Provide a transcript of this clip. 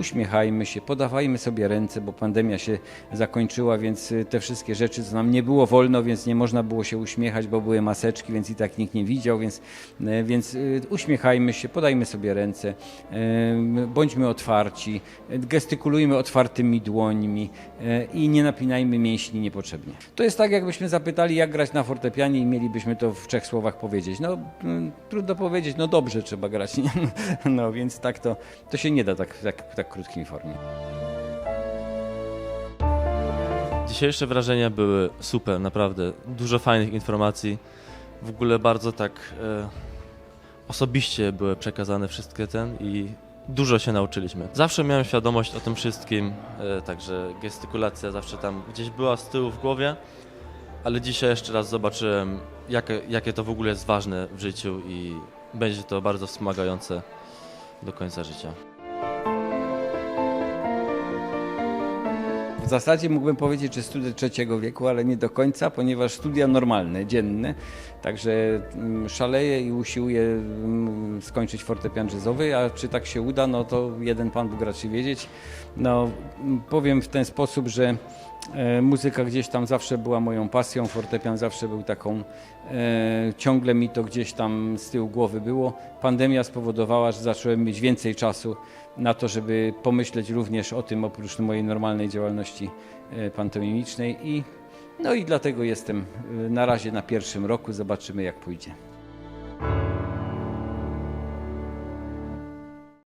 uśmiechajmy się, podawajmy sobie ręce, bo pandemia się zakończyła, więc y, te wszystkie rzeczy, co nam nie było wolno, więc nie można było się uśmiechać, bo były maseczki, więc i tak nikt nie widział, więc, y, więc y, uśmiechajmy się, podajmy sobie ręce, bądźmy otwarci, gestykulujmy otwartymi dłońmi i nie napinajmy mięśni niepotrzebnie. To jest tak, jakbyśmy zapytali, jak grać na fortepianie i mielibyśmy to w trzech słowach powiedzieć. No, mm, trudno powiedzieć, no dobrze trzeba grać, nie? No więc tak to, to się nie da tak, tak, tak krótkiej formie. Dzisiejsze wrażenia były super, naprawdę. Dużo fajnych informacji. W ogóle bardzo tak e, osobiście były przekazane wszystkie ten i dużo się nauczyliśmy. Zawsze miałem świadomość o tym wszystkim, e, także gestykulacja zawsze tam gdzieś była z tyłu w głowie, ale dzisiaj jeszcze raz zobaczyłem, jakie, jakie to w ogóle jest ważne w życiu i będzie to bardzo wspomagające do końca życia. Zasadzie mógłbym powiedzieć, że studia trzeciego wieku, ale nie do końca, ponieważ studia normalne, dzienne. Także mm, szaleję i usiłuję mm, skończyć fortepian jazzowy, a czy tak się uda, no to jeden pan Bóg raczy wiedzieć. No, powiem w ten sposób, że muzyka gdzieś tam zawsze była moją pasją, fortepian zawsze był taką, e, ciągle mi to gdzieś tam z tyłu głowy było. Pandemia spowodowała, że zacząłem mieć więcej czasu na to, żeby pomyśleć również o tym oprócz mojej normalnej działalności e, pantomimicznej i no i dlatego jestem e, na razie na pierwszym roku, zobaczymy jak pójdzie.